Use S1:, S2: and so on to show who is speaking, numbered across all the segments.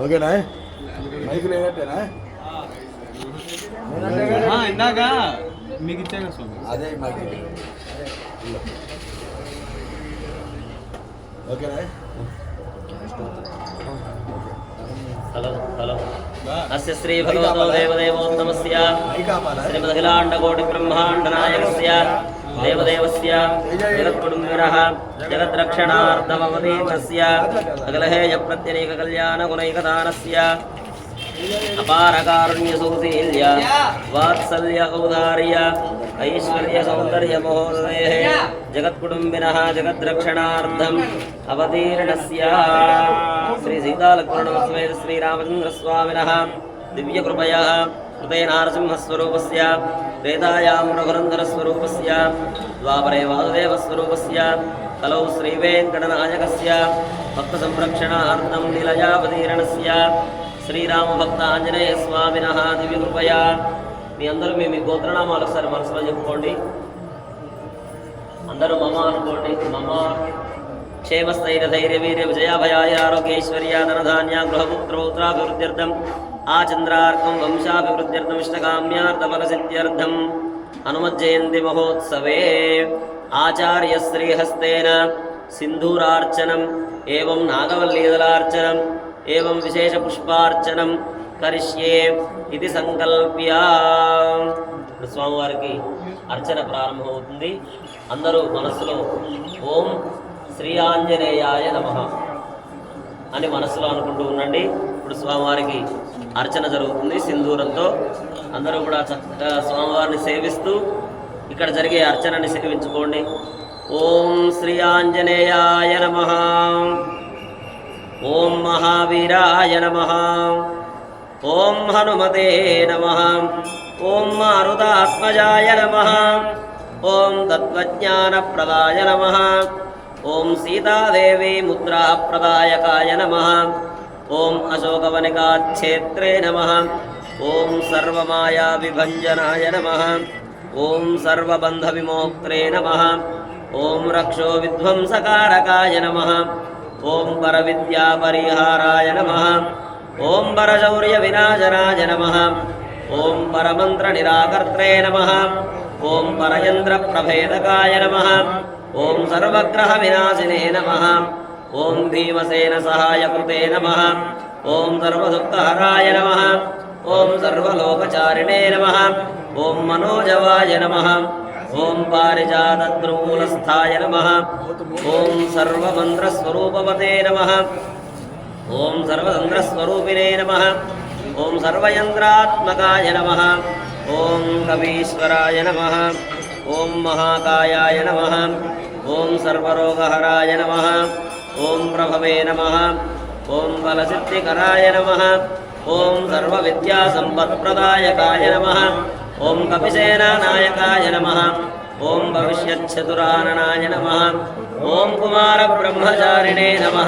S1: ఓకేనా? మైక్ లేనట్టేనా?
S2: ఆ, ఇందాక మీకు ఇచ్చాను స్వామి.
S1: అదే మైక్ ఓకేనా?
S3: అస్య శ్రీ భగవతో శ్రీమదఖిలాండకోటి బ్రహ్మాండ నాయకస్య देवदेवस्य जगत्कुटुम्बिनः जगद्रक्षणार्थमवतीर्णस्य अखिलहेयप्रत्यनेककल्याणगुणैकदानस्य अपारकारुण्यसौशील्य वात्सल्य औदार्य ऐश्वर्यसौन्दर्यमहोदयः जगत्कुटुम्बिनः जगद्रक्षणार्थम् अवतीर्णस्य श्रीसीतालक्ष्मणसमेत श्रीरामचन्द्रस्वामिनः दिव्यकृपयः జగత్కుటుంబినః జగద్రక్షణార్థం అవతీర్ణస్య శ్రీ సీతాలక్ష్మణమస్మేత శ్రీరామచంద్రస్వామినः దివ్యకృపయా కృతే నారసింహస్వరూపస్య త్రేతాయాం రఘునందనస్వరూపస్య ద్వాపరే వాసుదేవస్వరూపస్య కలౌ శ్రీవేంకటనాయకస్య భక్తసంరక్షణార్థం లీలయావతీరణస్య శ్రీరామభక్త ఆంజనేయ స్వామినः దివ్యకృపయా. మీ అందరూ మీ మీ గోత్రనామాలు ఒకసారి మనసులో చెప్పుకోండి. అందరూ మమ అనుకోండి. మమ క్షేమస్థైర్య విజయాభయాయ ఆరోగ్యైశ్వర్య ధనధాన్య గృహపుత్రౌత్రాభివృద్ధ్యర్థం ఆచంద్రార్కం వంశాభివృద్ధ్యర్థం ఇష్టకామ్యార్థఫలసిద్ధ్యర్థం హనుమజ్జయంతి మహోత్సవే. ఆచార్య శ్రీహస్తేన సింధూరార్చనం ఏం నాగవల్లీదలార్చనం ఏం విశేషపుష్పార్చనం కరిష్యే ఇది సంకల్ప్య. స్వామివారికి అర్చన ప్రారంభమవుతుంది. అందరూ మనసులో ఓం శ్రీ ఆంజనేయాయ నమ అని మనసులో అనుకుంటూ ఉండండి. ఇప్పుడు స్వామివారికి అర్చన జరుగుతుంది సింధూరంతో. అందరూ కూడా చక్కగా స్వామివారిని సేవిస్తూ ఇక్కడ జరిగే అర్చనని సేవించుకోండి. ఓం శ్రీ ఆంజనేయాయ నమ. ఓం మహావీరాయ నమ. ఓం హనుమతే నమ. ఓం మారుతాత్మజాయ నమ. ఓం తత్వజ్ఞానప్రదాయ నమ. ఓం సీతాదేవి ముద్రాప్రదాయకాయ నమ. ఓం అశోకవనికాక్షేత్రే నమ. ఓం సర్వమాయా విభంజనాయ నమ. ఓం సర్వబంధ విమోక్త్రే నమ. ఓం రక్షో విధ్వంసకారకాయ నమ. ఓం పరవిద్యాపరిహారాయ నమ. ఓం పరశౌర్య వినాశనాయ నమ. ఓం పరమంత్ర నిరాకర్త్రే నమ. ఓం పరయంత్ర ప్రభేదకాయ నమ. ఓం సర్వగ్రహ వినాశినే నమ. ఓం భీమసేన సహాయకృతే నమ. ఓం సర్వదుఃఖహరాయ నమ. ఓం సర్వలోకచారిణే నమ. ఓం మనోజవాయ నమ. ఓం పారిజాతద్రూలస్థాయ నమ. ఓం సర్వమంత్రస్వరూపవతే నమ. ఓం సర్వతంత్రస్వరూపిణే నమ. ఓం సర్వయంత్రాత్మకాయ నమ. ఓం కవీశ్వరాయ నమ. ఓం మహాకాయాయ నమ ఓం సర్వరోగహరాయ నమ ఓం ప్రభవే నమ ఓం బలసిద్ధికరాయ నమ ఓం సర్వవిద్యాసంపత్ప్రదాయకాయ నమ ఓం కపిసేనానాయకాయ నమ ఓం భవిష్యచ్చతురాననాయ నమ ఓం కుమారబ్రహ్మచారిణే నమ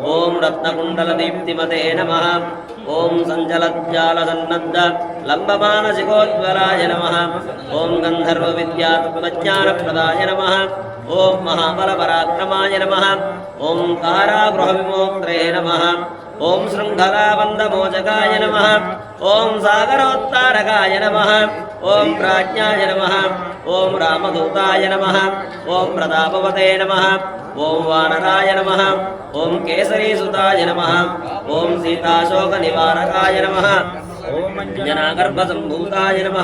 S3: ఓం రత్నకుండల దీప్తిమతే నమ. ఓం సంజలజ్జాలసన్నద్ధ లంబమానసికోజ్వలాయ నమ. ఓం గంధర్వ గంధర్వవిద్యాత్మజ్ఞానప్రదాయ నమ. ఓం మహాబలపరాక్రమాయ నమ. ఓం కారాగృహ కారాగృహవిమోక్త్రే నమ. ఓం శృంఖలాబంధమోచకాయ నమ. ఓం సాగరోత్తారకాయ నమ. ఓం ప్రాజ్ఞాయ నమ. ఓం రామదూతాయ నమ. ఓం ప్రతాపవతే నమ. ఓం వానరాయ నమ. ఓం కేసరీసుతాయ నమ. ఓం సీతాశోక నివారకాయ నమ. ఓం జనాగర్భసంభూతాయ నమ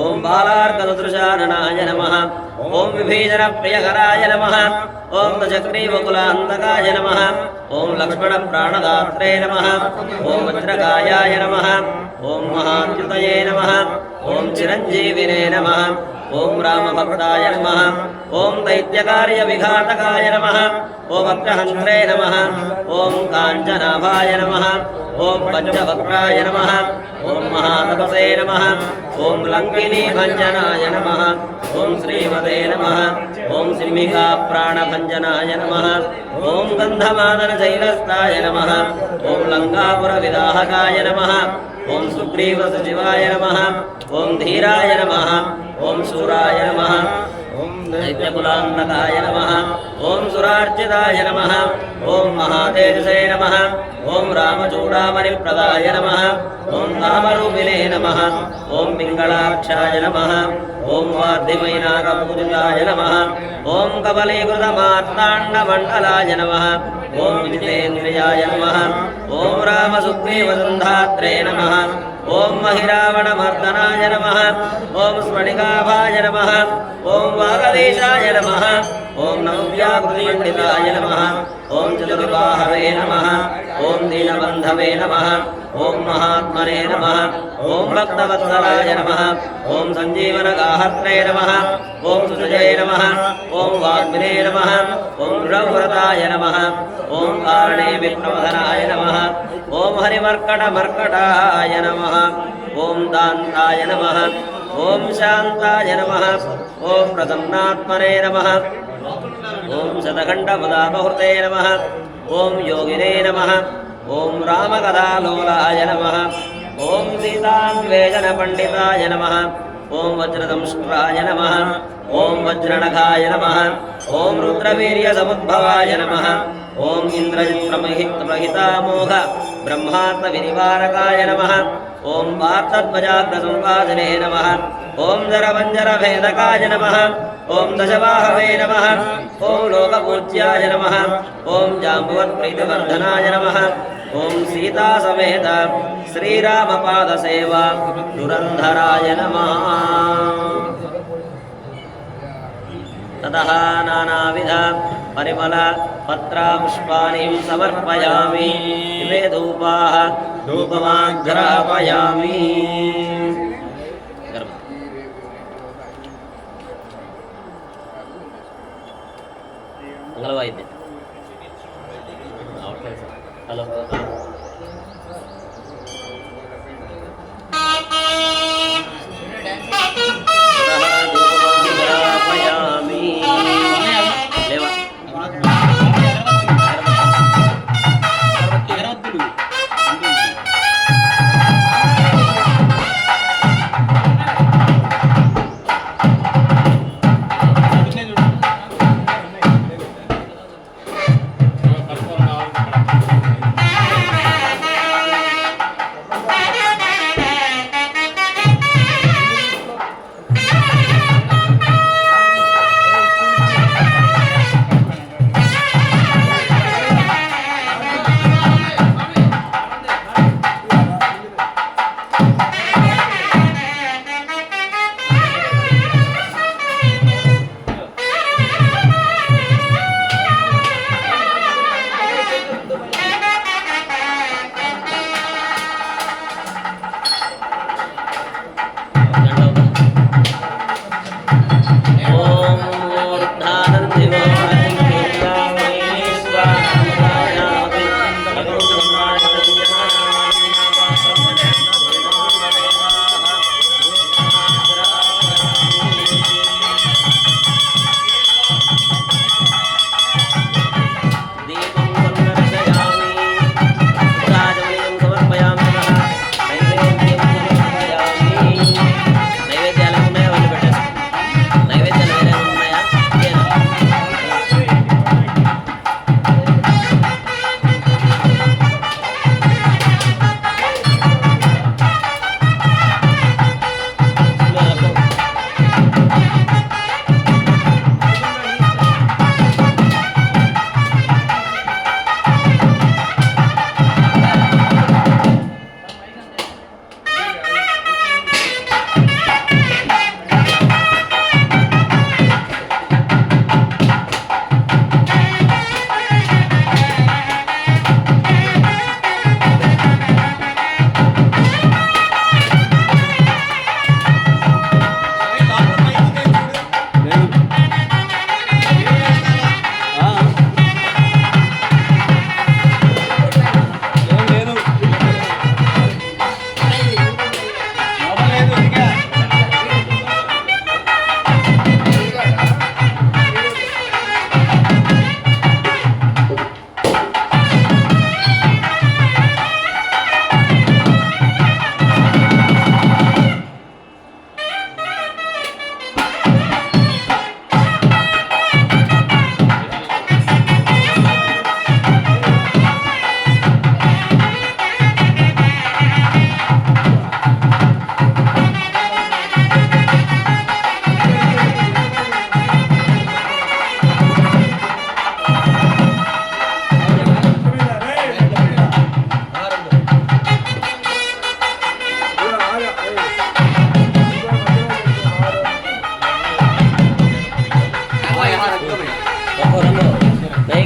S3: ఓం బాలార్కదృశారణాయ నమ ఓం విభీషణ ప్రియకరాయ నమ ఓం దశగ్రీవకులాంతకాయ నమ ఓం లక్ష్మణ ప్రాణదాత్రే నమ ఓం వజ్రకాయాయ నమ ఓం మహాద్యుతయే నమ ఓం చిరంజీవినే నమ ఓం రామభక్తాయ నమ ఓం దైత్యకార్య విఘాతకాయ నమ ఓం అగ్రహంత్రే నమ ఓం కాంచనాభాయ నమ ఓం పంచవక్రాయ నమ ఓం మహాతపసే నమ ఓం లంకినీ భంజనాయ నమ ఓం శ్రీమతే నమ ఓం సింహికా ప్రాణభంజనాయ నమ ఓం గంధమాదన శైలస్థాయ నమ ఓం లంకాపుర విదాహకాయ నమ ఓం సుగ్రీవ సచివాయ నమ ఓం ధీరాయ నమ ఓం శూరాయ నమ. ఓం దైత్యకులాంతకాయ నమ. ఓం సురార్చితాయ నమ. ఓం మహాతేజసే నమ. ఓం రామచూడామణి ప్రదాయ నమ. ఓం కామరూపిణే నమ. ఓం పింగళాక్షాయ నమ. ఓం వాద్యమైనాకపూజితాయ నమ. ఓం కబలీకృతమార్తాండమండలాయ నమ. ఓం విజితేంద్రియాయ నమ. ఓం రామసుగ్రీవసంధాత్రే నమ. ఓం మహిరావణమర్దనాయ నమ. ఓం స్ఫటికాభాయ నమ. ఓం వాగదేశాయ నమ. ఓం నవ్యాకృతిపండితాయ నమ ఓం చతుర్వాహవే నమ ఓం దీనబంధవే నమ ఓం మహాత్మనే నమ ఓం భక్తవత్సలాయ నమ ఓం సంజీవనగాహత్రే నమ ఓం సుజయ నమ ఓం వాగ్మినే నమ ఓం దృఢవ్రతాయ నమ ఓం కారణే విప్రవధనాయ నమ ఓం హరిమర్కట మర్కటాయ నమ ఓం దాంతాయ నమ ఓం శాంతాయ నమ. ఓం ప్రసన్నాత్మనే నమ. ఓం శతఖండపదాపహృతే నమ. ఓం యోగినే నమ. ఓం రామకథాలోలాయ నమ. ఓం సీతాన్వేషణ పండితాయ నమ. ఓం వజ్రదంష్ట్రాయ నమ. ఓం వజ్రనఖాయ నమ. ఓం రుద్రవీర్యసముద్భవాయ నమ. ఓం ఇంద్రజిత్రమహితామోఘ బ్రహ్మాత్మ వినివారకాయ నమ. ఓం పార్థధ్వజాగ్ర నమ. ఓం జరవంజర భేదకాయ నమ. ఓం దశవాహవే నమ. ఓం లోకపూజ్యాయ నమ. ఓం జాంబువత్ప్రీతివర్ధనాయ నమ. ఓం సీతాసమేత సమేత దురంధరాయ నమ. ततः नानाविध परिमल पत्रापुष्पाणि समर्पयामि। इमे धूपाः धूपमाघ्रापयामि ಮಂಗಳವಾಯಿದ್ದೆ ಹಲೋ
S2: ಹಲೋ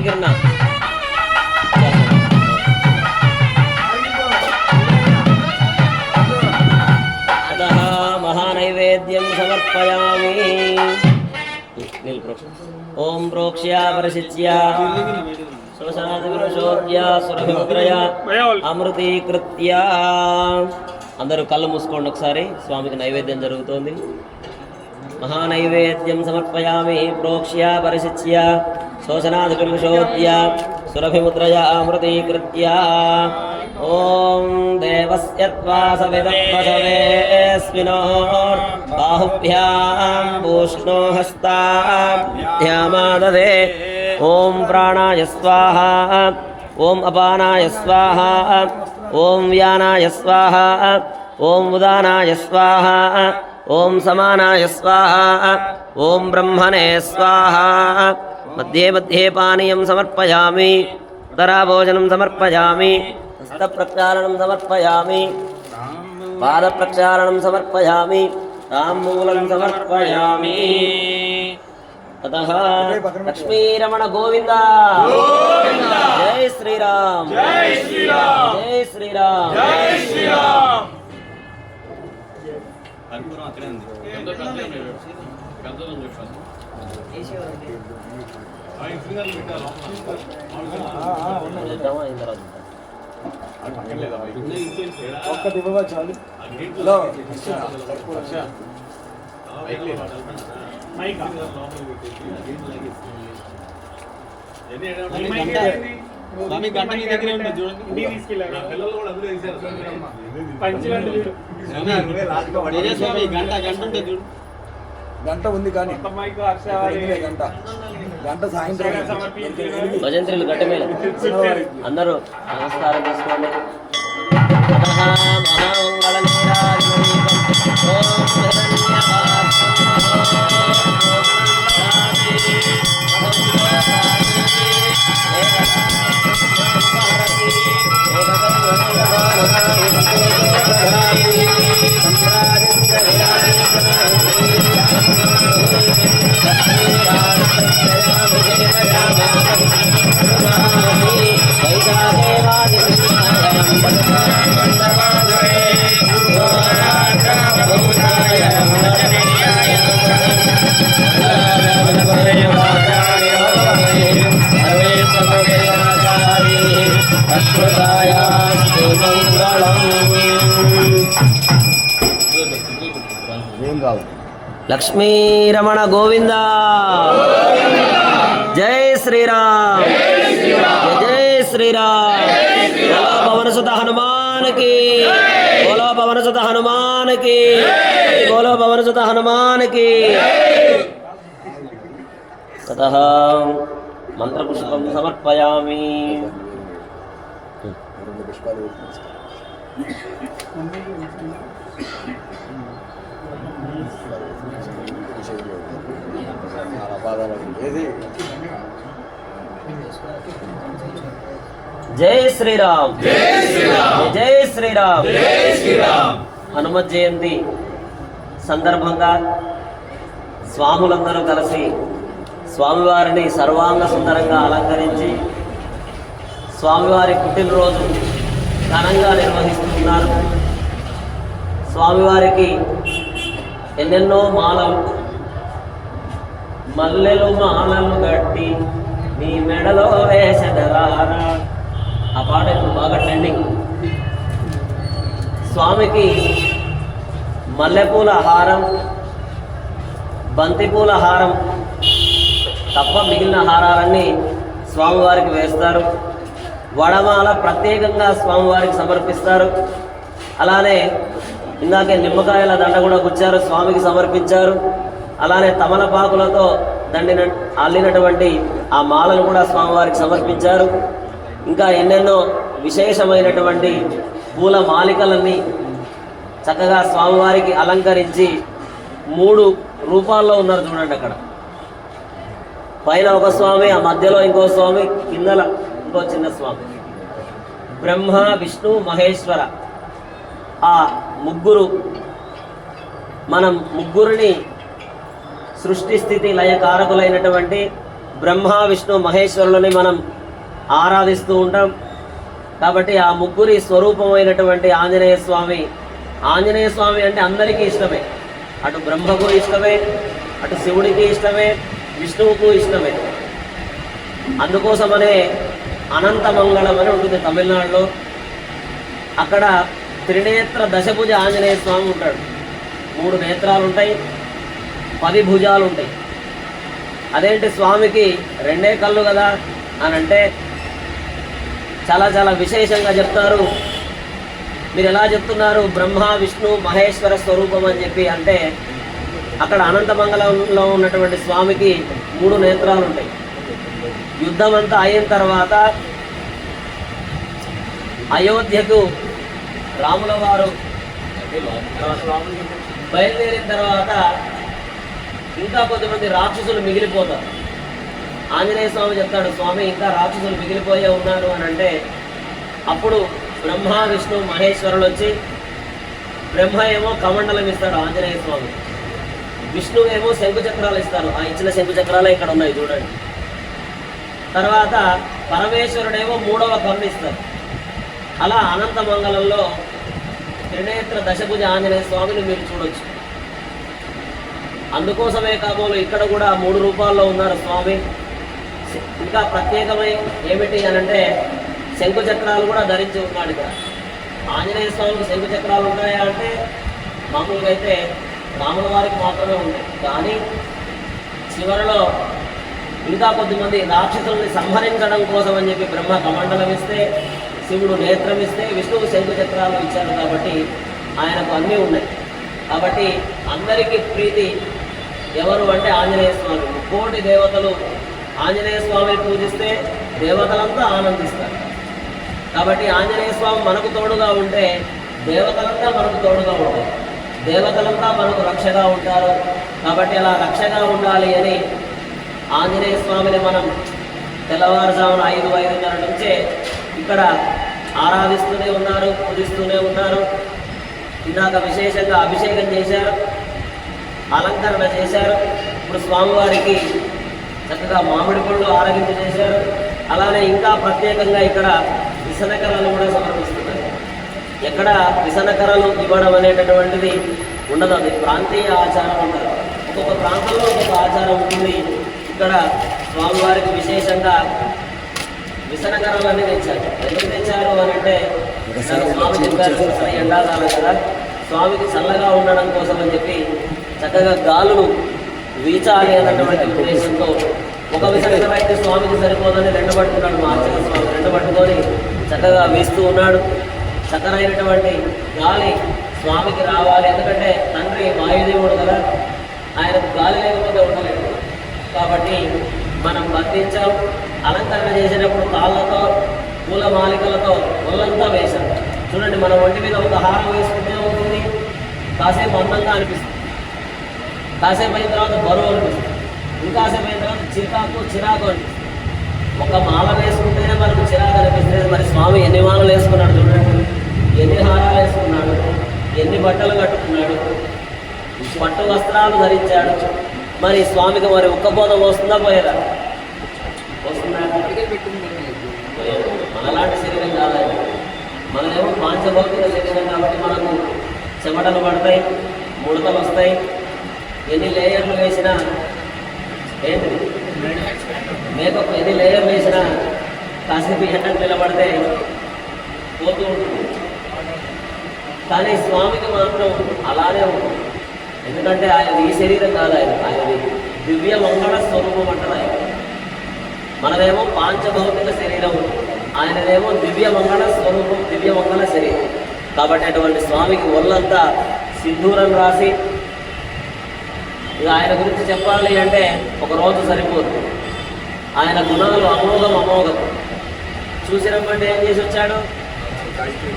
S3: దగ్గర ఉన్నా. అతః మహానైవేద్యం సమర్పయామి. ఓం ప్రోక్ష్య పరిశిచ్య. శ్వసనాదివిరశోద్య అమృతీకృత్య. అందరూ కళ్ళు మూసుకోండి ఒకసారి. స్వామికి నైవేద్యం జరుగుతోంది. మహానైవేద్యం సమర్పయామి ప్రోక్ష్య పరిశిచ్య శోషనాదివిర్విశోద్య సురభిముద్రయ అమృతీకృత్య ఓం దేవస్య త్వా సవిదత్వసవేస్మినో బాహుభ్యాం పూష్ణో హస్తాభ్యామాదదే ఓం ప్రాణాయ స్వాహ ఓం అపానాయ స్వాహ ఓం వ్యానాయ స్వాహ ఓం ఉదానాయ స్వాహ ఓం సమానాయ స్వాహ ఓం బ్రహ్మణే స్వాహ. మధ్యే మధ్యే పానీయం సమర్పయామి ఉదరాభోజనం సమర్పయామి హస్తప్రక్షాళనం సమర్పయామి పాదప్రక్షాళనం సమర్పయామి తాంబూలం సమర్పయామి. తతః లక్ష్మీరమణ గోవింద. జై శ్రీరామ్. జై శ్రీరామ్. జై శ్రీరామ్.
S2: కర్పూరం అక్కడే ఉంది.
S1: ఒక్కటి ఇవ్వవా చాలు? హలో.
S2: స్వామి గంట మీ దగ్గరే ఉంటుంది చూడండి స్వామి, గంట గంట ఉంటుంది చూడు.
S1: గంట ఉంది కానీ గంట. గంట సాయంత్రం.
S3: భజంత్రులు గట్టి మీద. అందరూ నమస్కారం చేసుకోండి. ఓం
S1: Yeah.
S3: లక్ష్మీరమణ గోవింద. జై శ్రీరామ్. జై శ్రీరామ్. బోలో పవన సుత హనుమానికి. బోలో పవన సుత హనుమానికి. బోలో పవన సుత హనుమానికి. తతః మంత్రపుష్పం సమర్పయామి.
S1: పుష్పాలు ఏది?
S3: జై శ్రీరామ్. జై శ్రీరామ్. హనుమత్ జయంతి సందర్భంగా స్వాములందరూ కలిసి స్వామివారిని సర్వాంగ సుందరంగా అలంకరించి స్వామివారి పుట్టినరోజు ఘనంగా నిర్వహిస్తున్నారు. స్వామివారికి ఎన్నెన్నో మాలలు మల్లెలు మాలలు కట్టి నీ మెడలో వేసెదరారా ఆ పాట ఇప్పుడు బాగా ట్రెండింగ్ స్వామికి మల్లెపూల హారం బంతిపూల హారం తప్ప మిగిలిన హారాలన్నీ స్వామివారికి వేస్తారు. వడమాల ప్రత్యేకంగా స్వామివారికి సమర్పిస్తారు. అలానే ఇందాకే నిమ్మకాయల దండ కూడా గుచ్చారు స్వామికి సమర్పించారు. అలానే తమలపాకులతో దండిన అల్లినటువంటి ఆ మాలను కూడా స్వామివారికి సమర్పించారు. ఇంకా ఎన్నెన్నో విశేషమైనటువంటి పూల మాలికలన్నీ చక్కగా స్వామివారికి అలంకరించి మూడు రూపాల్లో ఉన్నారు చూడండి అక్కడ. పైన ఒక స్వామి ఆ మధ్యలో ఇంకో స్వామి కిందల ఇంకో చిన్న స్వామి. బ్రహ్మ విష్ణు మహేశ్వర. ఆ ముగ్గురు మనం ముగ్గురిని సృష్టి స్థితి లయకారకులైనటువంటి బ్రహ్మ విష్ణు మహేశ్వరులని మనం ఆరాధిస్తూ ఉంటాం. కాబట్టి ఆ ముగ్గురి స్వరూపమైనటువంటి ఆంజనేయ స్వామి ఆంజనేయ స్వామి అంటే అందరికీ ఇష్టమే. అటు బ్రహ్మకు ఇష్టమే అటు శివుడికి ఇష్టమే విష్ణువుకు ఇష్టమే. అందుకోసమనే అనంత మంగళం అని ఉంటుంది తమిళనాడులో. అక్కడ త్రినేత్ర దశభుజ ఆంజనేయ స్వామి ఉంటాడు. మూడు నేత్రాలు ఉంటాయి పది భుజాలు ఉంటాయి అదేంటి స్వామికి రెండే కళ్ళు కదా అని అంటే చాలా చాలా విశేషంగా చెప్తారు. మీరు ఎలా చెప్తున్నారు? బ్రహ్మ విష్ణు మహేశ్వర స్వరూపం అని చెప్పి అంటే అక్కడ అనంతమంగళంలో ఉన్నటువంటి స్వామికి మూడు నేత్రాలు ఉంటాయి యుద్ధం అంతా అయిన తర్వాత అయోధ్యకు రాముల వారు బయలుదేరిన తర్వాత ఇంకా కొంతమంది రాక్షసులు మిగిలిపోతారు. ఆంజనేయ స్వామి చెప్తాడు స్వామి ఇంకా రాక్షసులు మిగిలిపోయే ఉన్నారు అని అంటే అప్పుడు బ్రహ్మ విష్ణు మహేశ్వరులు వచ్చి బ్రహ్మ ఏమో కమండలం ఇస్తాడు ఆంజనేయ స్వామి. విష్ణువు ఏమో శంకు చక్రాలు ఇస్తారు. ఆ ఇచ్చిన శంకు చక్రాలే ఇక్కడ ఉన్నాయి చూడండి. తర్వాత పరమేశ్వరుడేమో మూడవ కన్ను ఇస్తారు. అలా అనంత మంగళంలో త్రినేత్ర దశభుజ ఆంజనేయ స్వామిని మీరు చూడొచ్చు. అందుకోసమే కాబోలు ఇక్కడ కూడా మూడు రూపాల్లో ఉన్నారు స్వామి. ఇంకా ప్రత్యేకమై ఏమిటి అని అంటే శంకు చక్రాలు కూడా ధరించి ఉన్నాడు ఇక్కడ. ఆంజనేయ స్వామికి శంకు చక్రాలు ఉన్నాయా అంటే మామూలుగా అయితే రాముల వారికి మాత్రమే ఉంటాయి. కానీ చివరిలో ఇంకా కొద్దిమంది రాక్షసుల్ని సంహరించడం కోసం అని చెప్పి బ్రహ్మ కమండలం ఇస్తే శివుడు నేత్రం ఇస్తే విష్ణువు శంకు చక్రాలు ఇచ్చాడు కాబట్టి ఆయనకు అన్నీ ఉన్నాయి. కాబట్టి అందరికీ ప్రీతి ఎవరు అంటే ఆంజనేయ స్వామి. కోటి దేవతలు ఆంజనేయ స్వామిని పూజిస్తే దేవతలంతా ఆనందిస్తారు. కాబట్టి ఆంజనేయ స్వామి మనకు తోడుగా ఉంటే దేవతలంతా మనకు తోడుగా ఉంటారు. దేవతలంతా మనకు రక్షగా ఉంటారు. కాబట్టి అలా రక్షగా ఉండాలి అని ఆంజనేయ స్వామిని మనం తెల్లవారుజామున ఐదు ఐదున్నర నుంచే ఇక్కడ ఆరాధిస్తూనే ఉన్నారు పూజిస్తూనే ఉన్నారు. ఇందాక విశేషంగా అభిషేకం చేశారు. అలంకరణ చేశారు. ఇప్పుడు స్వామివారికి చక్కగా మామిడి పళ్ళు ఆరగింపు చేశారు అలానే ఇంకా ప్రత్యేకంగా ఇక్కడ విసనకరాలు కూడా సమర్పిస్తున్నారు. ఎక్కడ విసనకరలు ఇవ్వడం అనేటటువంటిది ఉండదు. అది ప్రాంతీయ ఆచారం అంటారు. ఒక్కొక్క ప్రాంతంలో ఒక్కొక్క ఆచారం ఉంటుంది. ఇక్కడ స్వామివారికి విశేషంగా విసనకరాలన్నీ తెచ్చారు. ఎందుకు తెచ్చారు అని అంటే స్వామి చెప్పారు ఎండాకాలం కదా. స్వామికి చల్లగా ఉండడం కోసం అని చెప్పి చక్కగా గాలును వీచాలి అన్నటువంటి ఉద్దేశంతో ఒక విసనకర అయితే స్వామికి సరిపోదని రెండు పట్టుకున్నాడు మా స్వామి. రెండు పట్టుకొని చక్కగా వీస్తూ ఉన్నాడు. చక్కనైనటువంటి గాలి స్వామికి రావాలి. ఎందుకంటే తండ్రి వాయుదేవుడు కదా. ఆయనకు గాలి లేకపోతే ఉండలేదు. కాబట్టి మనం బంధించాం. అలంకరణ చేసేటప్పుడు తాళ్ళతో పూల మాలికలతో ఒళ్ళంతా వేశాం. చూడండి మన ఒంటి మీద ఒక హారం వేసుకుంటే ఉంటుంది కాసేపు అందంగా అనిపిస్తుంది. కాసేపు అయిన తర్వాత బరువు అనిపిస్తుంది. ఇంకాసేపు అయిన తర్వాత చిరాకు చిరాకు అనిపిస్తుంది. ఒక మాల వేసుకుంటేనే మనకు చిరాకు అనిపిస్తుంది. మరి స్వామి ఎన్ని మాలలు వేసుకున్నాడు చూడండి. ఎన్ని హారాలు వేసుకున్నాడు. ఎన్ని బట్టలు కట్టుకున్నాడు. పట్టు వస్త్రాలు ధరించాడు. మరి స్వామికి మరి ఉక్కపోతం వస్తుందా పోయేదా? వస్తుందా? మనలాంటి శరీరం కాదండి మనదేమో పాంచభౌతిక శరీరం కాబట్టి మనకు చెమటలు పడతాయి ముడతలు వస్తాయి. ఎన్ని లేయర్లు వేసినా? ఏంటి? మేకప్ ఎన్ని లేయర్లు వేసినా కాసేపు ఎండకు నిలబడితే పోతూ ఉంటుంది. కానీ స్వామికి మాత్రం అలానే ఉంటుంది. ఎందుకంటే ఆయన ఈ శరీరం కాదు ఆయన. ఆయనది దివ్య మంగళ స్వరూపం అంటారు ఆయన. మనదేమో పాంచభౌతిక శరీరం ఆయనదేమో దివ్య మంగళ స్వరూపం దివ్య మంగళ శరీరం. కాబట్టి అటువంటి స్వామికి ఒళ్ళంతా సింధూరం రాసి ఇక ఆయన గురించి చెప్పాలి అంటే ఒక రోజు సరిపోదు. ఆయన గుణాలు అమోఘం అమోఘం. చూసి రమ్మంటే ఏం చేసి వచ్చాడు?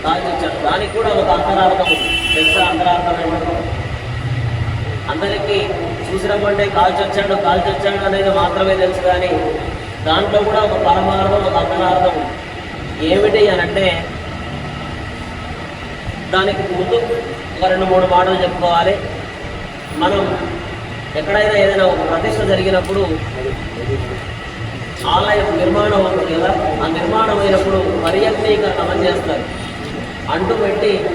S3: కాల్చి వచ్చాడు. దానికి కూడా ఒక అంతరార్థం ఉంది. తెలుసా అంతరార్థం ఏమంటారు అందరికీ చూసి రమ్మంటే కాల్చి వచ్చాడు కాల్చి వచ్చాడు అనేది మాత్రమే తెలుసు కానీ దాంట్లో కూడా ఒక పరమార్థం ఒక అంతరార్థం ఉంది. ఏమిటి అని అంటే దానికి ముందు ఒక రెండు మూడు మాటలు చెప్పుకోవాలి. మనం ఎక్కడైనా ఏదైనా ఒక ప్రతిష్ట జరిగినప్పుడు ఆలయం నిర్మాణం అవుతుంది కదా? ఆ నిర్మాణం అయినప్పుడు పర్యక్తీకరణం చేస్తారు. అంటు పెట్టి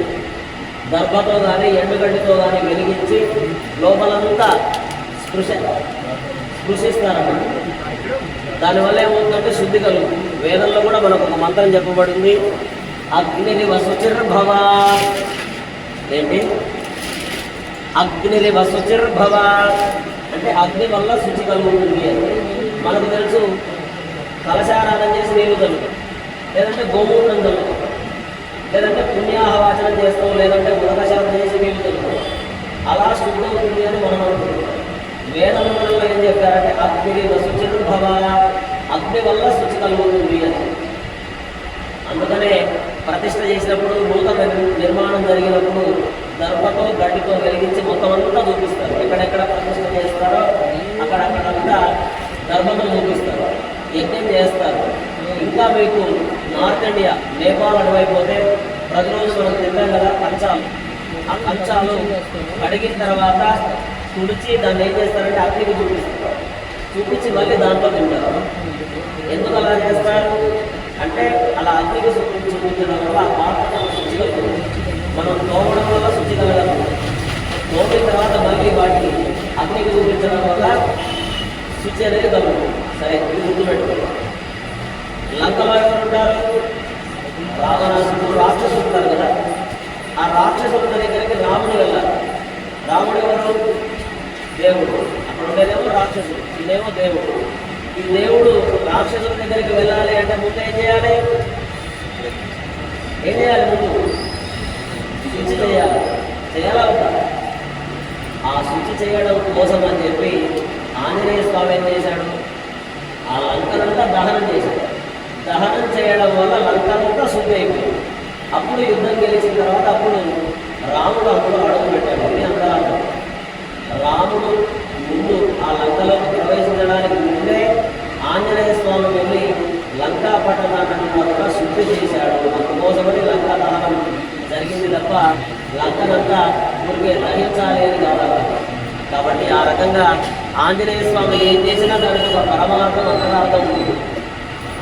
S3: దర్భతో కానీ ఎండుగడ్డితో కానీ వెలిగించి లోపలంతా స్పృశ స్పృశిస్తారన్నమాట. దానివల్ల ఏమవుతుందంటే శుద్ధి కలుగుతుంది. వేదంలో కూడా మనకు ఒక మంత్రం చెప్పబడింది అగ్నిని వసుచిర్భవ ఏంటి? అగ్నిరివ శుచిర్భవ అంటే అగ్ని వల్ల శుచి కలుగుతుంది అని. మనకు తెలుసు కలశారాధన చేసి నీళ్ళు కలుగుతాం లేదంటే గోమూత్రం కలుగుతాం లేదంటే పుణ్యాహవాచనం చేస్తాం లేదంటే ఉదకశాతం చేసి నీళ్ళు కలుగుతాం అలా శుద్ధి అవుతుంది అని మనం అనుకుంటున్నాం. వేదంలో ఏం చెప్పారంటే అగ్ని శుచిర్భవ అగ్ని వల్ల శుచి కలుగుతుంది అని. అందుకనే ప్రతిష్ట చేసినప్పుడు నూతన నిర్మాణం జరిగినప్పుడు దర్భతో గడ్డితో వెలిగించి మొత్తం అంతా చూపిస్తారు. ఎక్కడెక్కడ ప్రతిష్ట చేస్తారో అక్కడక్కడంతా దర్భతో చూపిస్తారు. యజ్ఞం చేస్తారు. ఇంకా మీకు నార్త్ ఇండియా నేపాల్ అటువైపోతే ప్రతిరోజు మనం తింటాం కదా కంచాలు ఆ కంచాలు కడిగిన తర్వాత తుడిచి దాన్ని ఏం చేస్తారంటే అగ్నికి చూపిస్తారు. చూపించి మళ్ళీ దాంట్లో తింటారు. ఎందుకు అలా చేస్తారు? అంటే అలా అగ్నికి శుద్ధి చూపించడం వల్ల ఆ పాత్ర శుచి కలుగుతుంది మనం తోమడం వల్ల శుచి కలగదు తోమిన తర్వాత మళ్ళీ వాటిని అగ్నికి చూపించడం వల్ల శుచి అనేది కలుగుతుంది సరే ఇది గుర్తుపెట్టుకోండి లంకలో ఎవరు ఉంటారు రావణాసుడు రాక్షసుడు ఉంటారు కదా ఆ రాక్షసుడు దగ్గరికి రాముడు వెళ్ళాలి. రాముడు ఎవరు? దేవుడు. అక్కడ ఉండేదేమో రాక్షసుడు ఇదేమో దేవుడు. ఈ దేవుడు రాక్షసుల దగ్గరికి వెళ్ళాలి అంటే ముందు ఏం చేయాలి? ఏం చేయాలి ముందు? శుచి చేయాలి. చేయాలా వద్దా? ఆ శుచి చేయడం కోసం అని చెప్పి ఆంజనేయ స్వామి ఏం చేశాడు? ఆ లంకనంతా దహనం చేశాడు. దహనం చేయడం వల్ల లంకనంతా శుద్ధి అయిపోయింది. అప్పుడు యుద్ధం గెలిచిన తర్వాత అప్పుడు రాముడు అప్పుడు అడుగు పెట్టాడు. అంతా అంతరార్థం రాముడు ముందు ఆ లంకలోకి ప్రవేశించడానికి ముందే ఆంజనేయ స్వామి వెళ్ళి లంకా పట్టణాన్ని కూడా శుద్ధి చేశాడు అందుకోసమని లంకా దహనం జరిగింది తప్ప లంకనంతా ఊరికే దహించాలి అని కాదు కాబట్టి ఆ రకంగా ఆంజనేయ స్వామి ఏం చేసినా దానికి ఒక పరమార్థం అంతరార్థం ఉంది.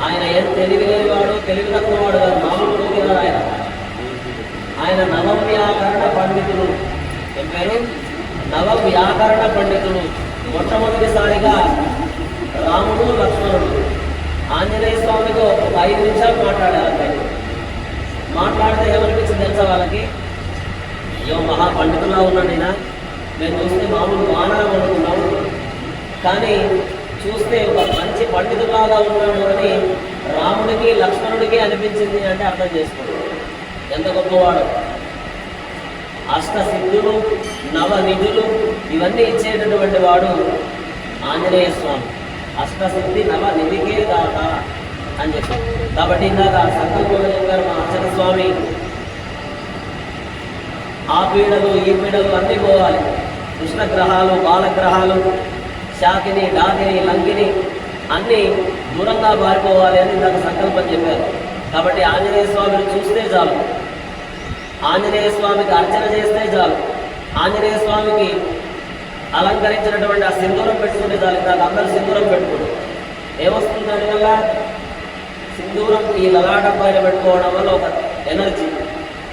S3: ఆయన ఏం తెలివి లేనివాడు తెలివి తక్కువవాడు కాదు మామూలు కాదు ఆయన. ఆయన నవవ్యాకరణ పండితుడు. ఏం పేరు? నవవ్యాకరణ పండితుడు. మొట్టమొదటిసారిగా రాముడు లక్ష్మణుడు ఆంజనేయ స్వామితో ఒక ఐదు నిమిషాలు మాట్లాడారు మాట్లాడితే ఏమనిపించింది తెలుసా వాళ్ళకి? అయ్యో మహాపండితులా ఉన్నాడు నేను మేము చూస్తే మామూలు వానరం అనుకున్నాము కానీ చూస్తే ఒక మంచి పండితులాగా ఉన్నాడు అని రాముడికి లక్ష్మణుడికి అనిపించింది అంటే అర్థం చేసుకోండి. ఎంత గొప్పవాడు? అష్ట సిద్ధులు నవ నిధులు ఇవన్నీ ఇచ్చేటటువంటి వాడు ఆంజనేయ స్వామి. అష్టసిద్ధి నవ నిధికే దాత అని చెప్పి. కాబట్టి ఇందాక సంకల్పంలో గారు మా అర్చన స్వామి ఆ పీడలు ఈ పీడలు అన్నీ పోవాలి. కృష్ణగ్రహాలు బాలగ్రహాలు శాకిని డాకిని లంకిని అన్నీ దూరంగా మారిపోవాలి అని నాకు సంకల్పం చెప్పారు. కాబట్టి ఆంజనేయ స్వామిని చూస్తే చాలు. ఆంజనేయ స్వామికి అర్చన చేస్తే చాలు. ఆంజనేయ స్వామికి అలంకరించినటువంటి ఆ సింధూరం పెట్టుకుంటే చాలు. నాకు అందరూ సింధూరం పెట్టుకోడు. ఏమొస్తుంది దానివల్ల సింధూరం ఈ లలాటం పైన పెట్టుకోవడం వల్ల ఒక ఎనర్జీ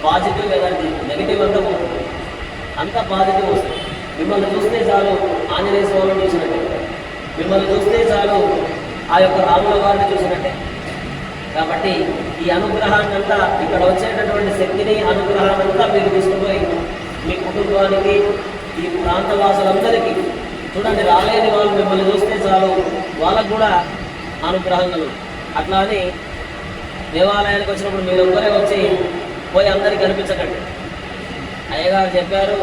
S3: పాజిటివ్ ఎనర్జీ నెగిటివ్ అంతా పోతుంది అంతా పాజిటివ్ వస్తుంది. మిమ్మల్ని చూస్తే చాలు. ఆంజనేయ స్వామిని చూసినట్టే. మిమ్మల్ని చూస్తే చాలు ఆ యొక్క రాముల వారిని చూసినట్టే. కాబట్టి ఈ అనుగ్రహాన్ని అంతా ఇక్కడ వచ్చేటటువంటి శక్తిని అనుగ్రహాన్ని అంతా మీరు తీసుకుపోయి మీ కుటుంబానికి ఈ ప్రాంత వాసులందరికీ చూడండి రాలేని వాళ్ళు మిమ్మల్ని చూస్తే చాలు. వాళ్ళకు కూడా అనుగ్రహం కలుగు. అట్లా అని దేవాలయానికి వచ్చినప్పుడు మీరు ఒక్కరే వచ్చి పోయి అందరికి కనిపించకండి అయ్యగారు చెప్పారు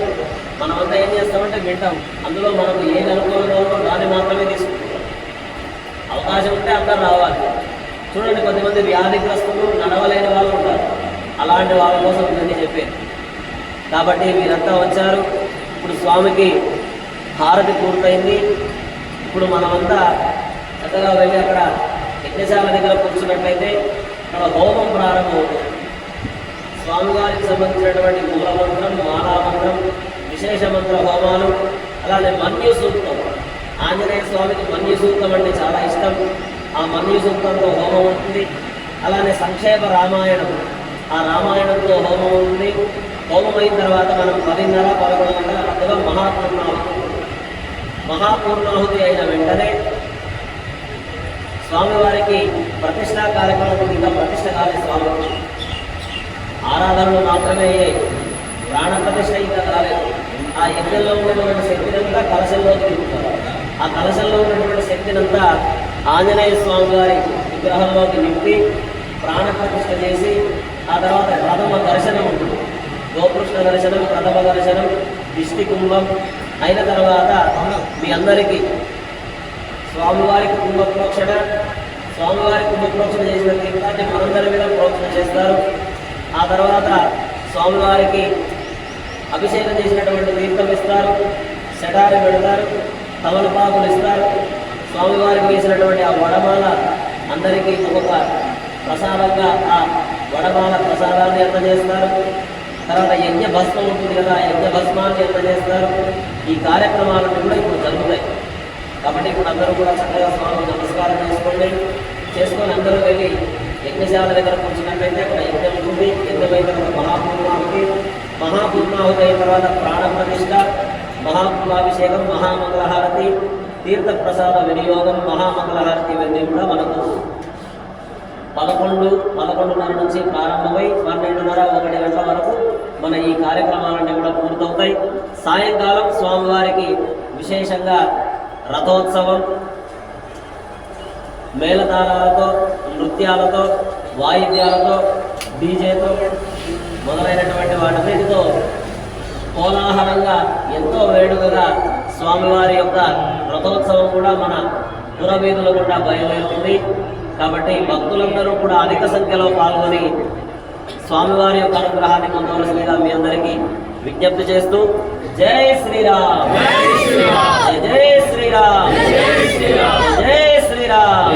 S3: మనమంతా ఏం చేస్తామంటే వింటాం. అందులో మనకు ఏది అనుకూలంగా దాన్ని మాత్రమే తీసుకుంటాం. అవకాశం ఉంటే అందరు రావాలి. చూడండి కొంతమంది వ్యాధిగ్రస్తులు నడవలేని వాళ్ళు ఉంటారు. అలాంటి వాళ్ళ కోసం ఇవన్నీ చెప్పారు కాబట్టి మీరంతా వచ్చారు. ఇప్పుడు స్వామికి హారతి పూర్తయింది. ఇప్పుడు మనమంతా చక్కగా వెళ్ళి అక్కడ యజ్ఞశాల దగ్గర కూర్చున్నట్లయితే అక్కడ హోమం ప్రారంభమవుతుంది. స్వామివారికి సంబంధించినటువంటి మూలమంత్రం మాలామంత్రం విశేష మంత్ర హోమాలు అలానే మన్యు సూక్తం ఆంజనేయ స్వామికి మన్యు సూక్తం అంటే చాలా ఇష్టం. ఆ మన్యు సూక్తంతో హోమం ఉంటుంది. అలానే సంక్షేప రామాయణం. ఆ రామాయణంతో హోమం ఉంది హోమం అయిన తర్వాత మనం పదిన్నర పదకొండు గంటల మధ్యలో మహాపూర్ణాహుతి. మహాపూర్ణాహుతి అయిన వెంటనే స్వామివారికి ప్రతిష్టా కార్యక్రమం కింద ప్రతిష్ట కాలే స్వామికి ఆరాధనలు మాత్రమే అయ్యాయి. ప్రాణ ప్రతిష్ట ఇంకా రాలేదు ఆ యజ్ఞంలో ఉన్నటువంటి శక్తినంతా కలశంలో తిరుగుతారు. ఆ కలశంలో ఉన్నటువంటి శక్తినంతా ఆంజనేయ స్వామి గారి విగ్రహంలోకి నింపి ప్రాణ ప్రతిష్ట చేసి ఆ తర్వాత ప్రథమ దర్శనం ఉంటుంది. గోకృష్ణ దర్శనం ప్రథమ దర్శనం దిష్టి కుంభం అయిన తర్వాత మీ అందరికీ స్వామివారికి కుంభ ప్రోక్షణ స్వామివారి కుంభ ప్రోక్షణ చేసిన తీర్థాన్ని మనందరి మీద ప్రోక్షణ చేస్తారు. ఆ తర్వాత స్వామివారికి అభిషేకం చేసినటువంటి తీర్థం ఇస్తారు శటారి పెడతారు తమలపాకులు ఇస్తారు. స్వామివారికి వేసినటువంటి ఆ వడమాల అందరికీ ఒక్కొక్క ప్రసాదంగా ఆ వడమాల ప్రసాదాన్ని అందజేస్తారు. తర్వాత యజ్ఞ భస్మం ఉంటుంది కదా ఆ యజ్ఞ భస్మాన్ని అందజేస్తారు. ఈ కార్యక్రమాలన్నీ కూడా ఇప్పుడు జరుగుతాయి. కాబట్టి ఇప్పుడు అందరూ కూడా చక్కగా స్వామి నమస్కారం చేసుకోండి. చేసుకొని అందరూ వెళ్ళి యజ్ఞశాల దగ్గర కూర్చున్నట్లయితే అక్కడ యజ్ఞం ఉంటుంది యజ్ఞం అయిన తర్వాత మహాపూర్ణాహుతి మహాపూర్ణాహుతి అయిన తర్వాత ప్రాణ ప్రతిష్ట మహామంగళహారతి తీర్థప్రసాద వినియోగం మహామంగళహారతి ఇవన్నీ కూడా మనకు పదకొండు పదకొండున్నర నుంచి ప్రారంభమై పన్నెండున్నర ఒకటి గంటల వరకు మన ఈ కార్యక్రమాలన్నీ కూడా పూర్తవుతాయి. సాయంకాలం స్వామివారికి విశేషంగా రథోత్సవం మేళతాళాలతో నృత్యాలతో వాయిద్యాలతో డీజేతో మొదలైనటువంటి వాటితో కోలాహలంగా ఎంతో వేడుకగా స్వామివారి యొక్క రథోత్సవం కూడా మన పురవీధుల కూడా బయలుదేరుతుంది. కాబట్టి భక్తులందరూ కూడా అధిక సంఖ్యలో పాల్గొని స్వామివారి యొక్క అనుగ్రహాన్ని పొందవలసిందిగా మీ అందరికీ విజ్ఞప్తి చేస్తూ జై శ్రీరామ్. జై శ్రీరామ్. జై శ్రీరామ్. జై శ్రీరామ్.